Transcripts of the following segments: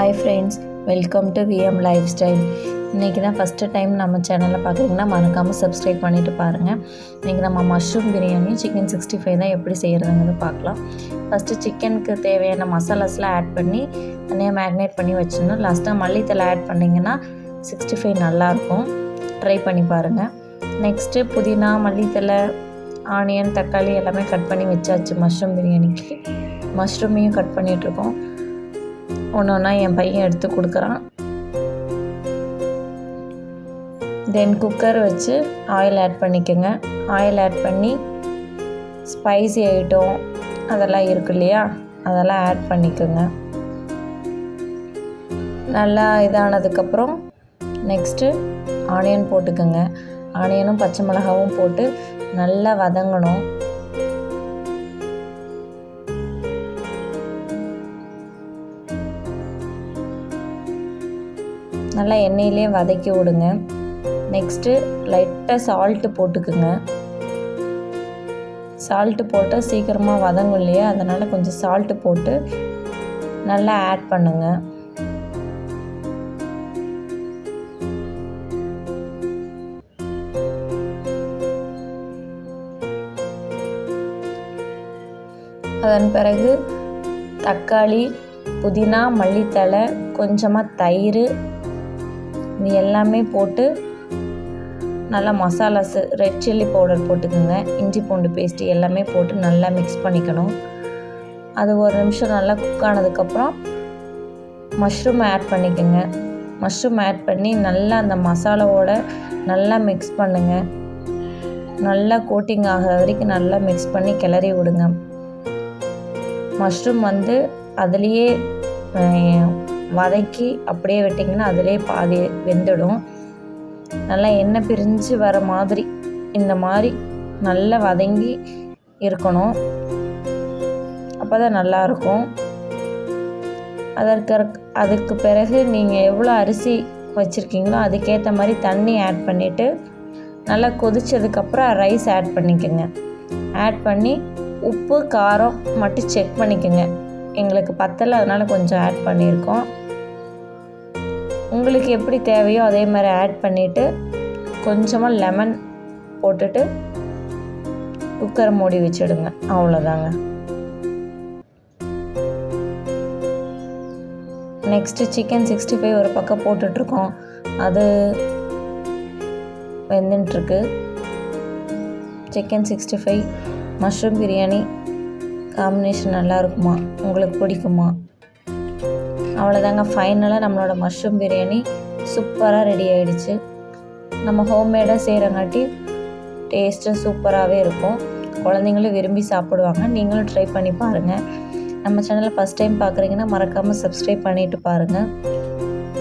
Hi friends welcome to VM lifestyle இன்றைக்கி தான் first time நம்ம சேனலில் பார்க்குறீங்கன்னா மறக்காமல் சப்ஸ்கிரைப் பண்ணிவிட்டு பாருங்கள் இன்றைக்கி நம்ம mushroom biryani chicken sixty five தான் எப்படி செய்கிறதுங்கிறது பார்க்கலாம். ஃபஸ்ட்டு சிக்கனுக்கு தேவையான மசாலாஸ்லாம் ஆட் பண்ணி தனியாக மேக்னேட் பண்ணி வச்சிடணும். லாஸ்ட்டாக மல்லித்தலை ஆட் பண்ணிங்கன்னா சிக்ஸ்டி ஃபைவ் நல்லாயிருக்கும் ட்ரை பண்ணி பாருங்கள் நெக்ஸ்ட்டு புதினா மல்லித்தலை ஆனியன் தக்காளி எல்லாமே கட் பண்ணி வச்சாச்சு மஷ்ரூம் பிரியாணிக்கு மஷ்ரூமையும் கட் பண்ணிகிட்ருக்கோம் ஒன்று ஒன்றா என் பையன் எடுத்து கொடுக்குறான். தென் குக்கர் வச்சு ஆயில் ஆட் பண்ணிக்கோங்க. ஆயில் ஆட் பண்ணி ஸ்பைசி ஐட்டம் அதெல்லாம் இருக்கு இல்லையா? அதெல்லாம் ஆட் பண்ணிக்கோங்க. நல்லா இதானதுக்கப்புறம் நெக்ஸ்ட்டு ஆனியன் போட்டுக்கோங்க. ஆனியனும் பச்சை மிளகாவும் போட்டு நல்லா வதங்கணும். நல்லா எண்ணெயிலே வதக்கி விடுங்க. நெக்ஸ்ட்டு லைட்டாக சால்ட்டு போட்டுக்குங்க. சால்ட்டு போட்டால் சீக்கிரமாக வதங்கும் இல்லையா? அதனால் கொஞ்சம் சால்ட்டு போட்டு நல்லா ஆட் பண்ணுங்க. அதன் பிறகு தக்காளி புதினா மல்லித்தலை கொஞ்சமாக தயிர் இது எல்லாமே போட்டு நல்லா மசாலாஸு ரெட் சில்லி பவுடர் போட்டுக்கோங்க. இஞ்சி பூண்டு பேஸ்ட்டு எல்லாமே போட்டு நல்லா மிக்ஸ் பண்ணிக்கணும். அது ஒரு நிமிஷம் நல்லா குக் ஆனதுக்கப்புறம் மஷ்ரூம் ஆட் பண்ணிக்கோங்க. மஷ்ரூம் ஆட் பண்ணி நல்லா அந்த மசாலாவோட நல்லா மிக்ஸ் பண்ணுங்கள் நல்லா கோட்டிங் ஆகிற வரைக்கும் நல்லா மிக்ஸ் பண்ணி கிளறி விடுங்க. மஷ்ரூம் வந்து அதுலேயே வதக்கி அப்படியே விட்டிங்கன்னா அதிலே பாதி வெந்துடும். நல்லா எண்ணெய் பிரிஞ்சு வர மாதிரி இந்த மாதிரி நல்லா வதங்கி இருக்கணும். அப்போ தான் நல்லாயிருக்கும். அதற்கு அதுக்கு பிறகு நீங்கள் எவ்வளோ அரிசி வச்சுருக்கீங்களோ அதுக்கேற்ற மாதிரி தண்ணி ஆட் பண்ணிவிட்டு நல்லா கொதித்ததுக்கப்புறம் ரைஸ் ஆட் பண்ணிக்கோங்க. ஆட் பண்ணி உப்பு காரம் மட்டும் செக் பண்ணிக்கோங்க. எங்களுக்கு பத்தலை அதனால் கொஞ்சம் ஆட் பண்ணியிருக்கோம். உங்களுக்கு எப்படி தேவையோ அதே மாதிரி ஆட் பண்ணிவிட்டு கொஞ்சமாக லெமன் போட்டுட்டு குக்கரை மூடி வச்சிடுங்க. அவ்வளோதாங்க நெக்ஸ்ட்டு சிக்கன் சிக்ஸ்டி ஃபைவ் ஒரு பக்கம் போட்டுட்ருக்கோம். அது வெந்துட்டுருக்கு chicken sixty five mushroom biryani combination நல்லா இருக்குமா? உங்களுக்கு பிடிக்குமா? அவ்வளோதாங்க. ஃபைனலாக நம்மளோட மஷ்ரூம் பிரியாணி சூப்பராக ரெடி ஆகிடுச்சு நம்ம ஹோம்மேடாக செய்கிறங்காட்டி டேஸ்ட்டும் சூப்பராகவே இருக்கும். குழந்தைங்களும் விரும்பி சாப்பிடுவாங்க. நீங்களும் ட்ரை பண்ணி பாருங்கள் நம்ம சேனலை ஃபஸ்ட் டைம் பார்க்குறீங்கன்னா மறக்காமல் சப்ஸ்கிரைப் பண்ணிவிட்டு பாருங்கள்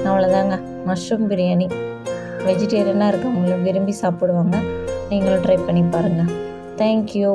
அவ்வளோதாங்க. மஷ்ரூம் பிரியாணி வெஜிடேரியனாக இருக்கவங்களும் விரும்பி சாப்பிடுவாங்க. நீங்களும் ட்ரை பண்ணி பாருங்கள் தேங்க்யூ